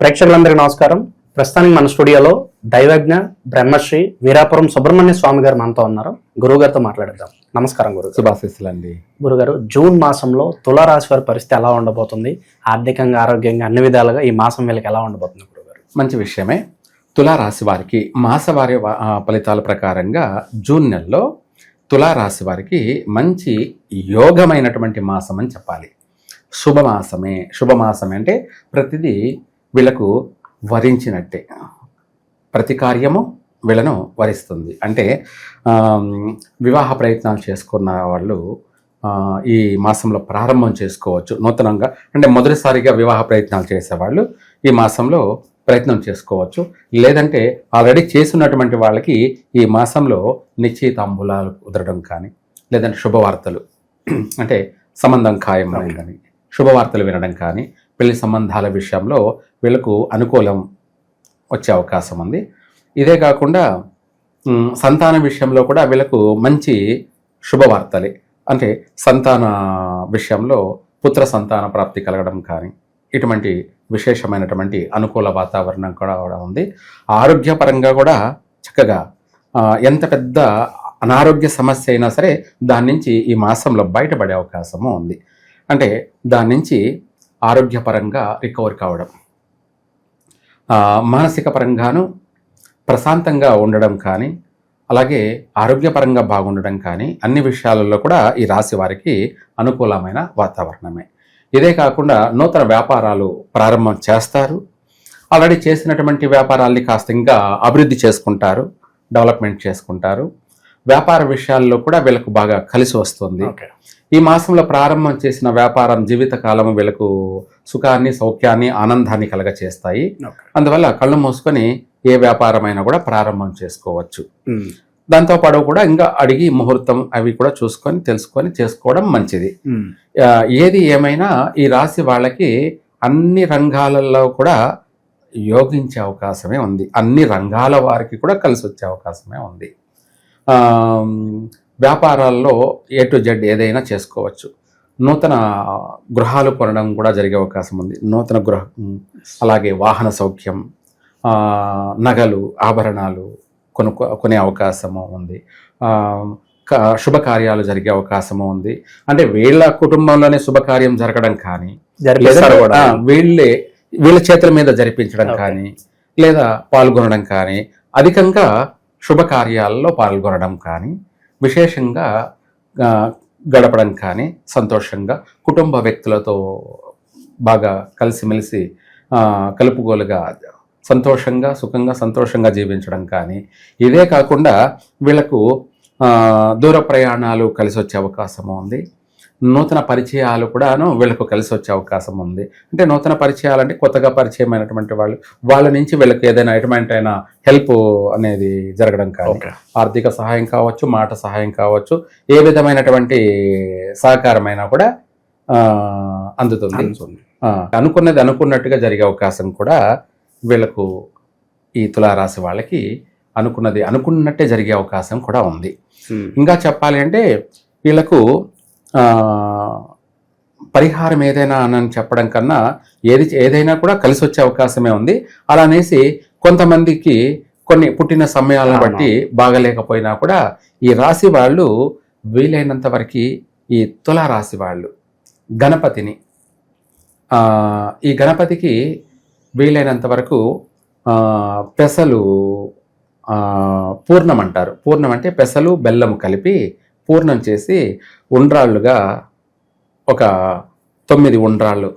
ప్రేక్షకులందరికీ నమస్కారం. ప్రస్తుతానికి మన స్టూడియోలో దైవజ్ఞ బ్రహ్మశ్రీ వీరాపురం సుబ్రహ్మణ్య స్వామి గారు మనతో ఉన్నారు. గురువు గారితో మాట్లాడదాం నమస్కారం గురువు శుభాశిస్సులండి గురుగారు జూన్ మాసంలో తులారాశి వారి పరిస్థితి ఎలా ఉండబోతుంది? ఆర్థికంగా ఆరోగ్యంగా అన్ని విధాలుగా ఈ మాసం వీళ్ళకి ఎలా ఉండబోతుంది గురుగారు? మంచి విషయమే. తులారాశి వారికి మాసవారి ఫలితాల ప్రకారంగా జూన్ నెలలో తులారాశి వారికి మంచి యోగమైనటువంటి మాసం అని చెప్పాలి. శుభమాసమే. శుభమాసమే అంటే ప్రతిదీ వీళ్ళకు వరించినట్టే. ప్రతి కార్యము వీళ్ళను వరిస్తుంది. అంటే వివాహ ప్రయత్నాలు చేసుకున్న వాళ్ళు ఈ మాసంలో ప్రారంభం చేసుకోవచ్చు. నూతనంగా అంటే మొదటిసారిగా వివాహ ప్రయత్నాలు చేసేవాళ్ళు ఈ మాసంలో ప్రయత్నం చేసుకోవచ్చు. లేదంటే ఆల్రెడీ చేస్తున్నటువంటి వాళ్ళకి ఈ మాసంలో నిశ్చయితాంబులాలు కుదరడం కానీ లేదంటే శుభవార్తలు అంటే సంబంధం ఖాయమైందని శుభవార్తలు వినడం కానీ పెళ్ళి సంబంధాల విషయంలో వీళ్ళకు అనుకూలం వచ్చే అవకాశం ఉంది. ఇదే కాకుండా సంతాన విషయంలో కూడా వీళ్ళకు మంచి శుభవార్తలే. అంటే సంతాన విషయంలో పుత్ర సంతాన ప్రాప్తి కలగడం కానీ ఇటువంటి విశేషమైనటువంటి అనుకూల వాతావరణం కూడా కూడా ఉంది. ఆరోగ్యపరంగా కూడా చక్కగా ఎంత పెద్ద అనారోగ్య సమస్య అయినా సరే దాని నుంచి ఈ మాసంలో బయటపడే అవకాశము ఉంది. అంటే దాని నుంచి ఆరోగ్యపరంగా రికవర్ కావడం. మానసిక పరంగాను ప్రశాంతంగా ఉండడం కానీ అలాగే ఆరోగ్యపరంగా బాగుండడం కానీ అన్ని విషయాలలో కూడా ఈ రాశి వారికి అనుకూలమైన వాతావరణమే. ఇదే కాకుండా నూతన వ్యాపారాలు ప్రారంభం చేస్తారు. ఆల్రెడీ చేసినటువంటి వ్యాపారాల్ని కాస్త ఇంకా అభివృద్ధి చేసుకుంటారు డెవలప్మెంట్ చేసుకుంటారు. వ్యాపార విషయాల్లో కూడా వీళ్ళకు బాగా కలిసి వస్తుంది. ఈ మాసంలో ప్రారంభం చేసిన వ్యాపారం జీవితకాలం వీళ్ళకు సుఖాన్ని సౌఖ్యాన్ని ఆనందాన్ని కలగ చేస్తాయి అందువల్ల కళ్ళు మూసుకొని ఏ వ్యాపారమైనా కూడా ప్రారంభం చేసుకోవచ్చు. దాంతో పాటు కూడా ఇంకా అడిగి ముహూర్తం అవి కూడా చూసుకొని తెలుసుకొని చేసుకోవడం మంచిది. ఏది ఏమైనా ఈ రాశి వాళ్ళకి అన్ని రంగాలలో కూడా యోగించే అవకాశమే ఉంది. అన్ని రంగాల వారికి కూడా కలిసి వచ్చే అవకాశమే ఉంది. వ్యాపారాల్లో ఏ టు జెడ్ ఏదైనా చేసుకోవచ్చు. నూతన గృహాలు కొనడం కూడా జరిగే అవకాశం ఉంది. నూతన గృహ అలాగే వాహన సౌఖ్యం నగలు ఆభరణాలు కొనుక్కో కొనే అవకాశము ఉంది. శుభకార్యాలు జరిగే అవకాశము ఉంది. అంటే వీళ్ళ కుటుంబంలోనే శుభకార్యం జరగడం కానీ వీళ్ళే వీళ్ళ చేతుల మీద జరిపించడం. కానీ లేదా పాల్గొనడం కానీ అధికంగా శుభకార్యాల్లో పాల్గొనడం కానీ విశేషంగా గడపడం కానీ సంతోషంగా కుటుంబ వ్యక్తులతో బాగా కలిసిమెలిసి కలుపుగోలుగా సంతోషంగా సుఖంగా సంతోషంగా జీవించడం కానీ ఇదే కాకుండా వీళ్ళకు దూర ప్రయాణాలు కలిసి వచ్చే అవకాశం ఉంది. నూతన పరిచయాలు కూడాను వీళ్ళకు కలిసి వచ్చే అవకాశం ఉంది. అంటే నూతన పరిచయాలు అంటే కొత్తగా పరిచయం అయినటువంటి వాళ్ళు వాళ్ళ నుంచి వీళ్ళకి ఏదైనా ఎటువంటి అయినా హెల్ప్ అనేది జరగడం కానీ ఆర్థిక సహాయం కావచ్చు మాట సహాయం కావచ్చు ఏ విధమైనటువంటి సహకారమైనా కూడా అందుతుంది. అనుకున్నది అనుకున్నట్టుగా జరిగే అవకాశం కూడా వీళ్ళకు ఈ తులారాశి వాళ్ళకి అనుకున్నది అనుకున్నట్టే జరిగే అవకాశం కూడా ఉంది. ఇంకా చెప్పాలి అంటే వీళ్ళకు పరిహారం ఏదైనా అని చెప్పడం కన్నా ఏది ఏదైనా కూడా కలిసి వచ్చే అవకాశమే ఉంది. అలా అనేసి కొంతమందికి కొన్ని పుట్టిన సమయాలను. బట్టి బాగలేకపోయినా కూడా ఈ రాశి వాళ్ళు వీలైనంత వరకు ఈ తులా రాశి వాళ్ళు గణపతిని. ఈ గణపతికి వీలైనంత వరకు పెసలు పూర్ణం అంటారు. పూర్ణం అంటే పెసలు బెల్లము కలిపి పూర్ణం చేసి ఉండ్రాళ్ళుగా ఒక తొమ్మిది ఉండ్రాళ్ళు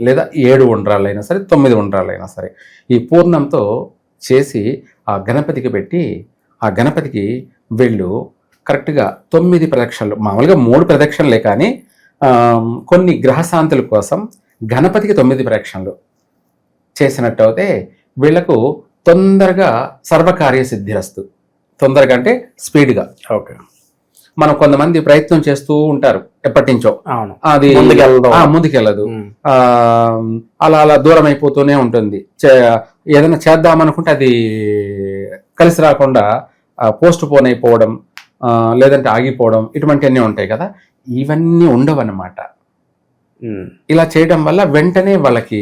లేదా ఏడు ఉండ్రాళ్ళైనా అయినా సరే తొమ్మిది ఉండ్రాళ్ళు అయినా సరే ఈ పూర్ణంతో చేసి ఆ గణపతికి పెట్టి ఆ గణపతికి వీళ్ళు కరెక్ట్గా తొమ్మిది ప్రదక్షిణలు మామూలుగా మూడు ప్రదక్షిణలే కానీ కొన్ని గ్రహశాంతుల కోసం గణపతికి తొమ్మిది ప్రదక్షిణలు చేసినట్టు అయితే వీళ్ళకు తొందరగా సర్వకార్య సిద్ధిరస్తు తొందరగా అంటే స్పీడ్గా. ఓకే. మనం కొంతమంది ప్రయత్నం చేస్తూ ఉంటారు ఎప్పటి నుంచో అది ముందుకెళ్ళదు. అలా అలా దూరం అయిపోతూనే ఉంటుంది ఏదైనా చేద్దామనుకుంటే అది కలిసి రాకుండా పోస్ట్ పోన్ అయిపోవడం లేదంటే ఆగిపోవడం ఇటువంటివన్నీ ఉంటాయి కదా. ఇవన్నీ ఉండవన్నమాట. ఇలా చేయడం వల్ల వెంటనే వాళ్ళకి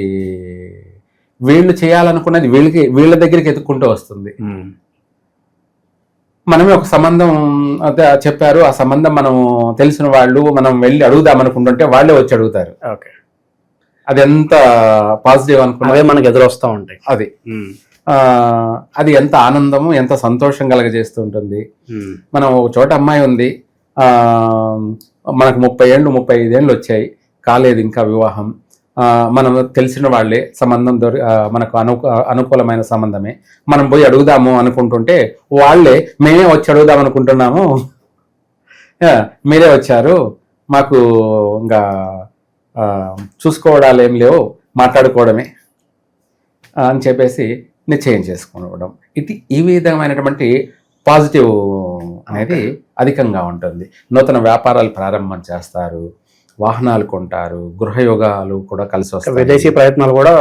వీళ్ళు చేయాలనుకున్నది వీళ్ళకి వీళ్ళ దగ్గరికి ఎత్తుక్కుంటూ వస్తుంది. మనమే ఒక సంబంధం చెప్పారు ఆ సంబంధం మనం తెలిసిన వాళ్ళు మనం వెళ్ళి అడుగుదాం అనుకుంటుంటే వాళ్ళే వచ్చి అడుగుతారు. ఓకే. అది ఎంత పాజిటివ్ అనుకున్నా మనకు ఎదురొస్తూ ఉంటాయి. అది. అది ఎంత ఆనందము ఎంత సంతోషం కలగజేస్తూ ఉంటుంది. మనం ఒక చోట అమ్మాయి ఉంది ఆ, మనకు ముప్పై ఏళ్ళు ముప్పై ఐదేళ్ళు వచ్చాయి. కాలేదు ఇంకా వివాహం. మనం తెలిసిన వాళ్ళే సంబంధం దొరి మనకు అను అనుకూలమైన సంబంధమే. మనం పోయి అడుగుదాము అనుకుంటుంటే వాళ్ళే మేమే వచ్చి అడుగుదాం అనుకుంటున్నాము. మీరే వచ్చారు. మాకు ఇంకా చూసుకోవడాలు ఏం లేవు. మాట్లాడుకోవడమే. అని చెప్పేసి నిశ్చయం చేసుకోవడం ఇది ఈ విధమైనటువంటి పాజిటివ్ అనేది అధికంగా ఉంటుంది. నూతన వ్యాపారాలు ప్రారంభం చేస్తారు. వాహనాలు కొంటారు గృహయోగాలు కూడా కలిసి వస్తాయి. విదేశీ ప్రయత్నాలు కూడా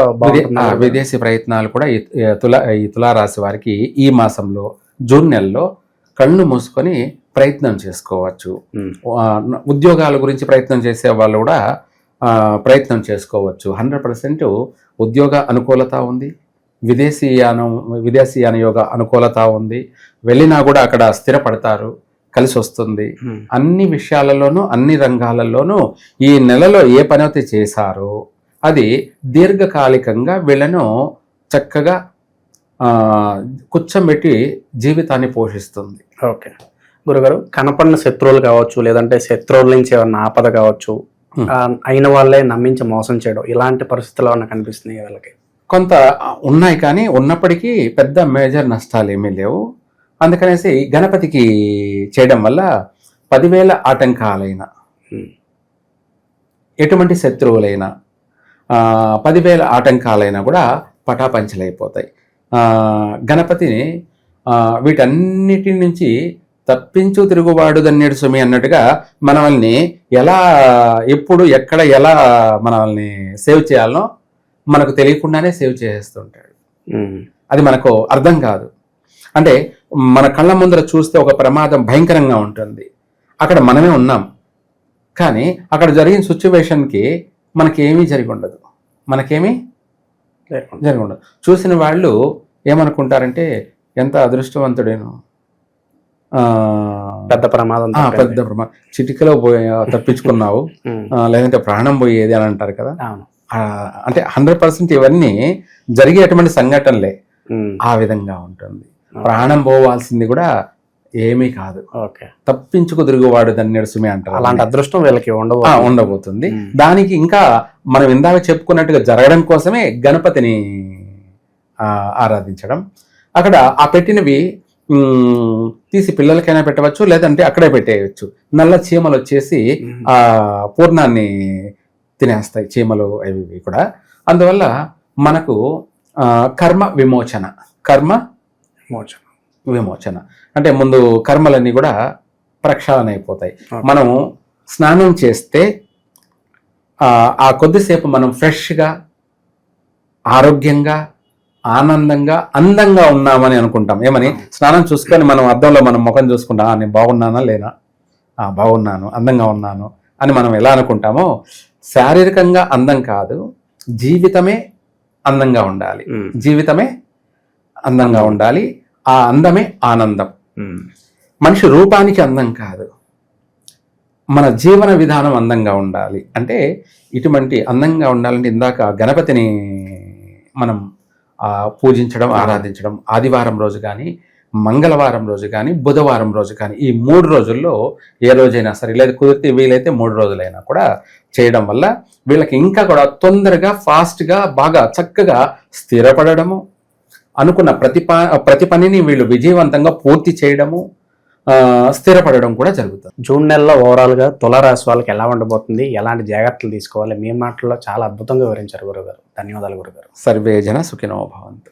విదేశీ ప్రయత్నాలు కూడా ఈ తుల ఈ తులారాశి వారికి ఈ మాసంలో జూన్ నెలలో కళ్ళు మూసుకొని ప్రయత్నం చేసుకోవచ్చు. ఉద్యోగాల గురించి ప్రయత్నం చేసే వాళ్ళు కూడా ప్రయత్నం చేసుకోవచ్చు. హండ్రెడ్ పర్సెంట్ ఉద్యోగ అనుకూలత ఉంది. విదేశీయానం విదేశీయాన యోగ అనుకూలత ఉంది. వెళ్ళినా కూడా అక్కడ స్థిరపడతారు. కలిసి వస్తుంది ఉమ్. అన్ని విషయాలలోనూ అన్ని రంగాలలోనూ ఈ నెలలో ఏ పని అయితే చేశారో అది దీర్ఘకాలికంగా వీళ్ళను చక్కగా కూర్చోబెట్టి జీవితాన్ని పోషిస్తుంది. ఓకే. గురుగారు కనపడిన శత్రువులు కావచ్చు లేదంటే శత్రువుల నుంచి ఏమన్నా ఆపద కావచ్చు Hmm. అయిన వాళ్ళే నమ్మించి మోసం చేయడం ఇలాంటి పరిస్థితులు ఏమన్నా కనిపిస్తున్నాయి వీళ్ళకి? కొంత ఉన్నాయి కానీ ఉన్నప్పటికీ పెద్ద మేజర్ నష్టాలు ఏమీ లేవు. అందుకనేసి గణపతికి చేయడం వల్ల పదివేల ఆటంకాలైన. ఎటువంటి శత్రువులైనా పదివేల ఆటంకాలైనా కూడా పటాపంచలైపోతాయి. గణపతిని వీటన్నిటి నుంచి తప్పించు తిరుగుబాడు దన్నేడు సుమి అన్నట్టుగా మనల్ని ఎలా ఎప్పుడు ఎక్కడ ఎలా మనల్ని సేవ్ చేయాలనో మనకు తెలియకుండానే సేవ్ చేస్తుంటాడు అది మనకు అర్థం కాదు. అంటే మన కళ్ళ ముందర చూస్తే ఒక ప్రమాదం భయంకరంగా ఉంటుంది. అక్కడ మనమే ఉన్నాం. కానీ అక్కడ జరిగిన సిచ్యువేషన్కి మనకి ఏమీ జరిగి ఉండదు మనకేమీ. జరిగి ఉండదు చూసిన వాళ్ళు ఏమనుకుంటారంటే ఎంత అదృష్టవంతుడేను. పెద్ద ప్రమాదం. పెద్ద ప్రమాదం చిటికలో పోయి తప్పించుకున్నావు. లేదంటే ప్రాణం పోయేది అని అంటారు కదా. అంటే హండ్రెడ్ పర్సెంట్ ఇవన్నీ జరిగేటువంటి సంఘటనలే. ఆ విధంగా ఉంటుంది. ప్రాణం పోవాల్సింది కూడా ఏమీ కాదు. ఓకే తప్పించుకు తిరుగువాడు దాన్ని నడుసుమే అంటారు. అలాంటి అదృష్టం వీళ్ళకి ఉండవు ఆ, ఉండబోతుంది. ఉమ్. దానికి ఇంకా మనం ఇందాక చెప్పుకున్నట్టుగా జరగడం కోసమే గణపతిని ఆ, ఆరాధించడం. అక్కడ ఆ పెట్టినవి తీసి పిల్లలకైనా పెట్టవచ్చు లేదంటే అక్కడే పెట్టేయచ్చు. నల్ల చీమలు వచ్చేసి ఉమ్. ఆ పూర్ణాన్ని తినేస్తాయి చీమలు అవి కూడా. అందువల్ల మనకు ఆ, కర్మ విమోచన. కర్మ మోచన. విమోచన. అంటే ముందు కర్మలన్నీ కూడా ప్రక్షాళన అయిపోతాయి. మనం స్నానం చేస్తే ఆ, కొద్దిసేపు మనం ఫ్రెష్గా ఆరోగ్యంగా ఆనందంగా అందంగా ఉన్నామని అనుకుంటాం. ఏమని? స్నానం చూసుకొని మనం అద్దంలో మనం ముఖం చూసుకుంటాం "ఆ, నేను బాగున్నానా లేనా? "ఆ, బాగున్నాను అందంగా ఉన్నాను అని మనం ఎలా అనుకుంటామో శారీరకంగా అందం కాదు జీవితమే అందంగా ఉండాలి. జీవితమే అందంగా ఉండాలి. ఆ అందమే ఆనందం. మనిషి రూపానికి అందం కాదు. మన జీవన విధానం అందంగా ఉండాలి. అంటే ఇటువంటి అందంగా ఉండాలంటే ఇందాక గణపతిని మనం పూజించడం ఆరాధించడం ఆదివారం రోజు కానీ మంగళవారం రోజు కానీ బుధవారం రోజు కానీ ఈ మూడు రోజుల్లో ఏ రోజైనా సరే లేదా కుదిరితే వీలైతే మూడు రోజులైనా కూడా చేయడం వల్ల వీళ్ళకి ఇంకా కూడా తొందరగా ఫాస్ట్గా బాగా చక్కగా స్థిరపడడము అనుకున్న ప్రతి ప్రతి పనిని వీళ్ళు విజయవంతంగా పూర్తి చేయడము ఆ, స్థిరపడడం కూడా జరుగుతుంది. జూన్ నెలలో ఓవరాల్గా తులారాశి వాళ్ళకి ఎలా ఉండబోతుంది? ఎలాంటి జాగ్రత్తలు తీసుకోవాలి? మీ మాటల్లో చాలా అద్భుతంగా వివరించారు గురుగారు. ధన్యవాదాలు గురుగారు. సర్వే జన సుఖినో భవంతు.